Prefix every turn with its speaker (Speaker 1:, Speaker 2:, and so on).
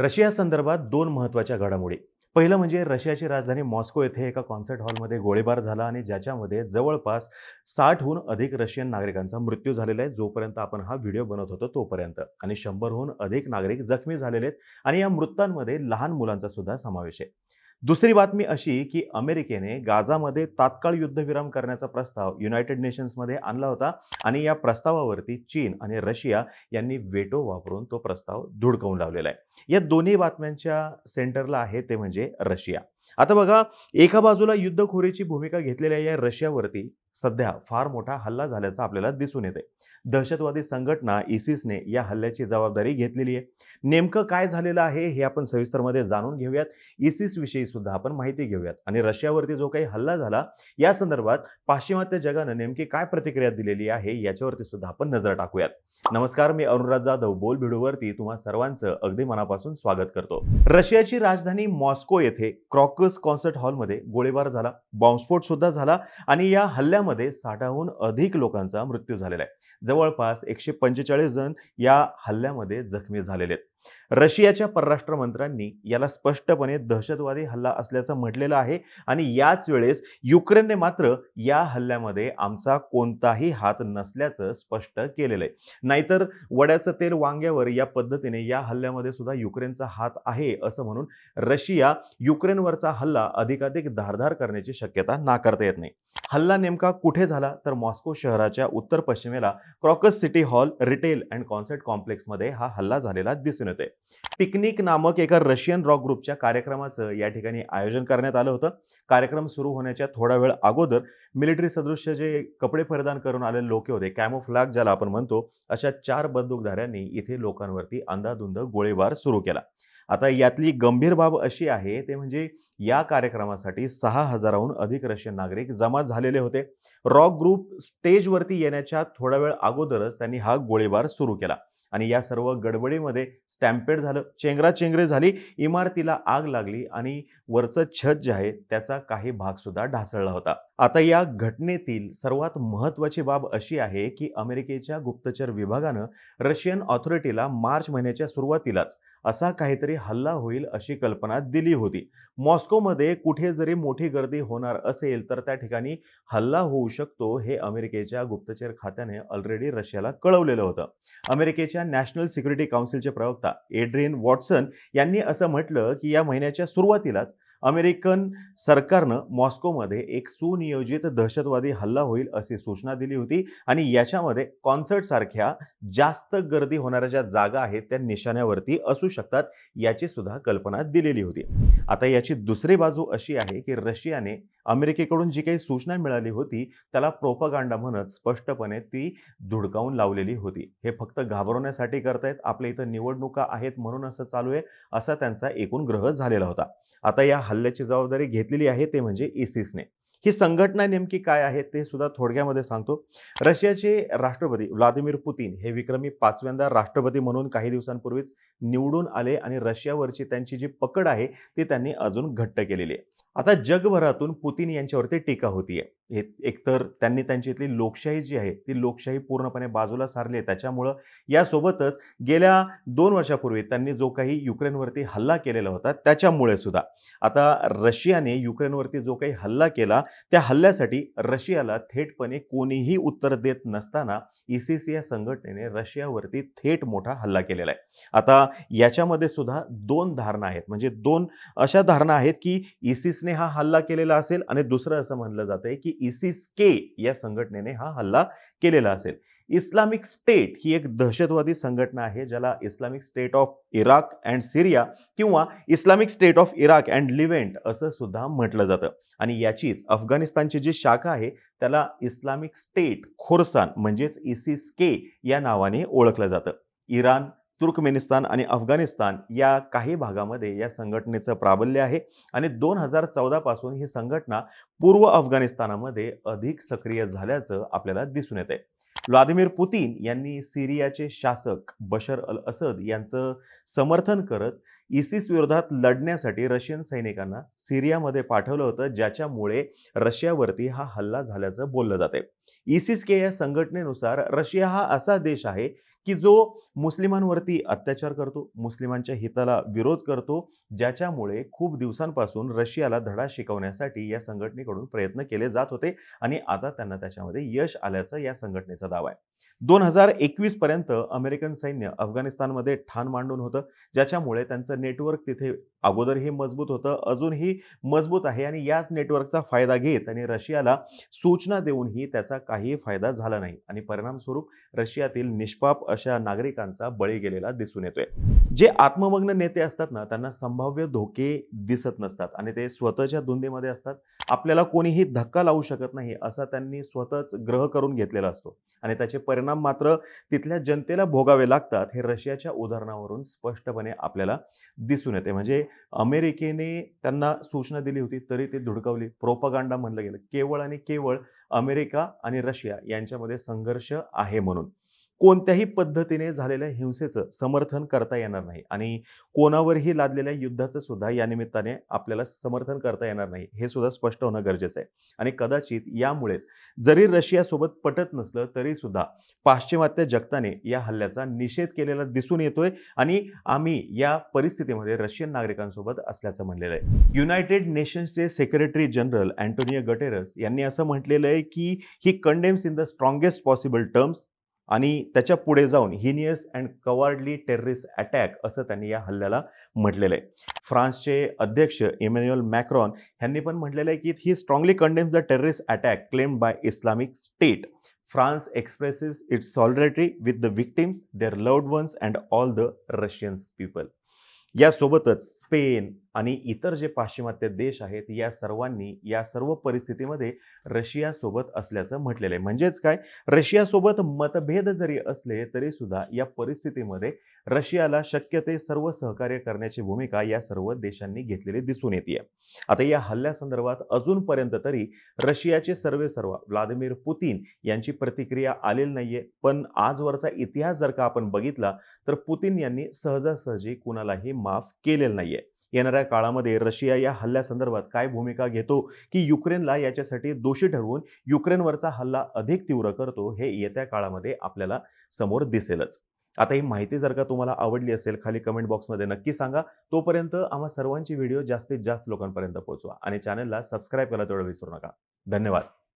Speaker 1: Russia संदर्भात दोन महत्त्वाच्या घडामोडी. पहिलं म्हणजे रशियाची राजधानी मॉस्को येथे एका कॉन्सर्ट हॉलमध्ये गोळीबार झाला आणि ज्याच्यामध्ये जवळपास साठहून अधिक रशियन नागरिकांचा मृत्यू झालेला आहे जोपर्यंत आपण हा व्हिडिओ बनवत होतो तोपर्यंत. आणि शंभरहून अधिक नागरिक जखमी झालेले आहेत आणि या मृतांमध्ये लहान मुलांचा सुद्धा समावेश आहे. दुसरी बातमी अशी की अमेरिकेने गाझामध्ये तात्काळ युद्धविराम करण्याचा प्रस्ताव युनायटेड नेशन्समध्ये आणला होता आणि या प्रस्तावावरती चीन आणि रशिया यांनी वेटो वापरून तो प्रस्ताव धुडकवून लावलेला आहे. या दोन्ही बातम्यांच्या सेंटरला आहे ते म्हणजे रशिया. आता बघा एका बाजूला युद्धखोरीची भूमिका घेतलेल्या या रशियावरती. सध्या फार मोठा हल्ला झाल्याचं आपल्याला दिसून येते दहशतवादी संघटना इसिसने या हल्ल्याची जबाबदारी घेतलेली आहे. नेमकं काय झालेलं आहे हे आपण सविस्तरमध्ये जाणून घेऊयात. इसिस विषयी सुद्धा आपण माहिती घेऊयात. आणि रशियावरती जो काही हल्ला झाला या संदर्भात पाश्चिमात्य जगानं नेमकी काय प्रतिक्रिया दिलेली आहे याच्यावरती सुद्धा आपण नजर टाकूयात. नमस्कार मी अरुणराज जाधव बोल भिडूवरती तुम्हा सर्वांचं अगदी मनापासून स्वागत करतो. रशियाची राजधानी मॉस्को येथे रॉकर्स कॉन्सर्ट हॉलमध्ये गोळीबार झाला. बॉम्बस्फोट सुद्धा झाला आणि या हल्ल्यामध्ये साठाहून अधिक लोकांचा मृत्यू झालेला आहे. जवळपास एकशे पंचेचाळीस जण या हल्ल्यामध्ये जखमी झालेले आहेत. रशियाच्या परराष्ट्र मंत्र्यांनी याला स्पष्टपणे दहशतवादी हल्ला असल्याचं म्हटलेलं आहे आणि याच वेळेस युक्रेनने मात्र या हल्ल्यामध्ये आमचा कोणताही हात नसल्याचं स्पष्ट केलेलं आहे. नाहीतर वड्याचं तेल वांग्यावर या पद्धतीने या हल्ल्यामध्ये सुद्धा युक्रेनचा हात आहे असं म्हणून रशिया युक्रेनवरचा हल्ला अधिकाधिक धारधार करण्याची शक्यता नाकारता येत नाही. हल्ला नेमका कुठे झाला तर मॉस्को शहराच्या उत्तर पश्चिमेला Crocus City Hall retail and concert कॉम्प्लेक्समध्ये हा हल्ला झालेला दिसून होते. पिकनिक नामक एका रशियन रॉक ग्रुपच्या कार्यक्रमाचं या ठिकाणी आयोजन करण्यात आलं होतं. कार्यक्रम सुरू होण्याच्या थोडा वेळ अगोदर मिलिटरी सदृश्य जे कपडे परिधान करून आलेले लोक होते कॅमोफ्लॅग ज्याला आपण म्हणतो अशा चार बंदूकधाऱ्यांनी इथे लोकांवरती अंदाधुंद गोळीबार सुरू केला. आता यातली गंभीर बाब अशी आहे ते म्हणजे या कार्यक्रमासाठी सहा हजाराहून अधिक रशियन नागरिक जमा झालेले होते. रॉक ग्रुप स्टेजवरती येण्याच्या थोडा वेळ अगोदरच त्यांनी हा गोळीबार सुरू केला. आणि या सर्व गडबडीमध्ये स्टॅम्पेड झालं. चेंगराचेंगरे झाली. इमारतीला आग लागली आणि वरचं छत जे आहे त्याचा काही भागसुद्धा ढासळला होता. आता या घटनेतील सर्वात महत्त्वाची बाब अशी आहे की अमेरिकेच्या गुप्तचर विभागानं रशियन ऑथॉरिटीला मार्च महिन्याच्या सुरुवातीलाच असा काहीतरी हल्ला होईल अशी कल्पना दिली होती. मॉस्कोमध्ये कुठे जरी मोठी गर्दी होणार असेल तर त्या ठिकाणी हल्ला होऊ शकतो हे अमेरिकेच्या गुप्तचर खात्याने ऑलरेडी रशियाला कळवलेलं होतं. अमेरिकेच्या नॅशनल सिक्युरिटी काउन्सिलचे प्रवक्ता एड्रिन वॉटसन यांनी असं म्हटलं की या महिन्याच्या सुरुवातीलाच अमेरिकन सरकारनं मॉस्कोमध्ये एक सुनियोजित दहशतवादी हल्ला होईल अशी सूचना दिली होती आणि याच्यामध्ये कॉन्सर्टसारख्या जास्त गर्दी होणाऱ्या ज्या जागा आहेत त्या निशाण्यावरती असू शकतात याची सुद्धा कल्पना दिलेली होती. आता याची दुसरी बाजू अशी आहे की रशियाने अमेरिकेकडून जी काही सूचना मिळाली होती त्याला प्रोपगांडा म्हणत स्पष्टपणे ती धुडकावून लावलेली होती. हे फक्त घाबरवण्यासाठी करतायत आपल्या इथं निवडणुका आहेत म्हणून असं चालू आहे असा त्यांचा एकूण ग्रह झालेला होता. आता या हल्ल्याची जबाबदारी घेतलेली आहे ते म्हणजे इसिसने. ही संघटना नेमकी काय आहे ते सुद्धा थोडक्यामध्ये सांगतो. रशियाचे राष्ट्रपती व्लादिमीर पुतीन हे विक्रमी पाचव्यांदा राष्ट्रपती म्हणून काही दिवसांपूर्वीच निवडून आले आणि रशियावरची त्यांची जी पकड आहे ती त्यांनी अजून घट्ट केलेली आहे. आता जगभरातून पुतीन यांच्यावरती टीका होतीये. हे एकतर त्यांनी त्यांची इथली लोकशाही जी आहे ती लोकशाही पूर्णपणे बाजूला सारली आहे. त्याच्यामुळं यासोबतच गेल्या दोन वर्षापूर्वी त्यांनी जो काही युक्रेनवरती हल्ला केलेला होता त्याच्यामुळे सुद्धा. आता रशियाने युक्रेनवरती जो काही हल्ला केला त्या हल्ल्यासाठी रशियाला थेटपणे कोणीही उत्तर देत नसताना ई सी सी या संघटनेने रशियावरती थेट मोठा हल्ला केलेला आहे. आता याच्यामध्ये सुद्धा दोन धारणा आहेत. म्हणजे दोन अशा धारणा आहेत की इसिसने हा हल्ला केलेला असेल आणि दुसरं असं म्हणलं जात आहे की इसिस के या संघटनेने हा हल्ला केलेला असेल. इस्लामिक स्टेट ही एक दहशतवादी संघटना आहे ज्याला Islamic State of Iraq and Syria किंवा Islamic State of Iraq and Levant असं सुद्धा म्हटलं जातं. आणि याचीच अफगाणिस्तानची जी शाखा आहे त्याला इस्लामिक स्टेट खोरसान म्हणजेच इसिस के या नावाने ओळखलं जातं. इराण तुर्कमेनिस्तान आणि अफगाणिस्तान या काही भागामध्ये या संघटनेचं प्राबल्य आहे. आणि दोन हजार चौदापासून ही संघटना पूर्व अफगाणिस्तानामध्ये अधिक सक्रिय झाल्याचं आपल्याला दिसून येत आहे व्लादिमीर पुतीन यांनी सिरियाचे शासक बशर अल असद यांचं समर्थन करत इसिस विरोधात लढण्यासाठी रशियन सैनिकांना सिरियामध्ये पाठवलं होतं ज्याच्यामुळे रशियावरती हा हल्ला झाल्याचं बोललं जाते इसिस के या संघटनेनुसार रशिया हा असा देश आहे की जो मुस्लिमांवरती अत्याचार करतो, मुस्लिमांच्या हिताला विरोध करतो, ज्याच्यामुळे खूप दिवसांपासून रशियाला धडा शिकवण्यासाठी या संघटनेकडून प्रयत्न केले जात होते आणि आता त्यांना त्याच्यामध्ये यश आल्याचं या संघटनेचा दावा आहे. 2021 पर्यंत अमेरिकन सैन्य अफगाणिस्तानमध्ये ठाण मांडून होतं, ज्याच्यामुळे त्यांचं नेटवर्क तिथे अगोदरही मजबूत होतं, अजूनही मजबूत आहे आणि याच नेटवर्कचा फायदा घेत आणि रशियाला सूचना देऊनही त्याचा काहीही फायदा झाला नाही आणि परिणामस्वरूप रशियातील निष्पाप अशा नागरिकांचा बळी गेलेला दिसून येतोय. जे आत्ममग्न नेते असतात ना, त्यांना संभाव्य धोके दिसत नसतात आणि ते स्वतःच्या धुंदीमध्ये असतात. आपल्याला कोणीही धक्का लावू शकत नाही, असा त्यांनी स्वतःच ग्रह करून घेतलेला असतो आणि त्याचे परिणाम मात्र तिथल्या जनतेला भोगावे लागतात. हे रशियाच्या उदाहरणावरून स्पष्टपणे आपल्याला दिसून येते. म्हणजे अमेरिकेने त्यांना सूचना दिली होती, तरी ती धुडकावली. प्रोपगांडा म्हणलं गेलं. केवळ आणि केवळ अमेरिका आणि रशिया यांच्यामध्ये संघर्ष आहे म्हणून. कोणत्याही पद्धतीने झालेल्या हिंसेचं समर्थन करता येणार नाही आणि कोणावरही लादलेल्या युद्धाचं सुद्धा या निमित्ताने आपल्याला समर्थन करता येणार नाही. हे सुद्धा स्पष्ट होणं गरजेचं आहे आणि कदाचित यामुळेच जरी रशियासोबत पटत नसलं, तरी सुद्धा पाश्चिमात्य जगताने या हल्ल्याचा निषेध केलेला दिसून येतोय आणि आम्ही या परिस्थितीमध्ये रशियन नागरिकांसोबत असल्याचं म्हणलेलं आहे. युनायटेड नेशन्सचे सेक्रेटरी जनरल अँटोनियो गटेरस यांनी असं म्हटलेलं आहे, की ही condemns in the strongest possible terms आणि त्याच्या पुढे जाऊन heinous and cowardly terrorist attack असं त्यांनी या हल्ल्याला म्हटलेलं आहे. फ्रान्सचे अध्यक्ष इमॅन्युअल मॅक्रॉन यांनी पण म्हटलेलं आहे, की ही strongly condemns the terrorist attack claimed by Islamic State. France expresses its solidarity with the victims their loved ones and all the Russians people. यासोबतच स्पेन आणि इतर जे पाश्चिमात्य देश आहेत, या सर्वांनी या सर्व परिस्थितीमध्ये रशियासोबत असल्याचं म्हटलेलं आहे. म्हणजेच काय? रशियासोबत मतभेद जरी असले, तरी सुद्धा या परिस्थितीमध्ये रशियाला शक्य ते सर्व सहकार्य करण्याची भूमिका या सर्व देशांनी घेतलेली दिसून येते आता या हल्ल्यासंदर्भात अजूनपर्यंत तरी रशियाचे सर्वे सर्व व्लादिमीर पुतीन यांची प्रतिक्रिया आलेली नाहीये. पण आजवरचा इतिहास जर का आपण बघितला, तर पुतिन यांनी सहजासहजी कुणालाही माफ केलेलं नाहीये. येणाऱ्या काळामध्ये रशिया या हल्ल्यासंदर्भात काय भूमिका घेतो, की युक्रेनला याच्यासाठी दोषी ठरवून युक्रेनवरचा हल्ला अधिक तीव्र करतो, हे येत्या काळामध्ये आपल्याला समोर दिसेलच. आता ही माहिती जर का तुम्हाला आवडली असेल, खाली कमेंट बॉक्समध्ये नक्की सांगा. तोपर्यंत आम्हा सर्वांची व्हिडिओ जास्तीत जास्त लोकांपर्यंत पोहोचवा आणि चॅनलला सबस्क्राईब करायला तेवढं विसरू नका. धन्यवाद.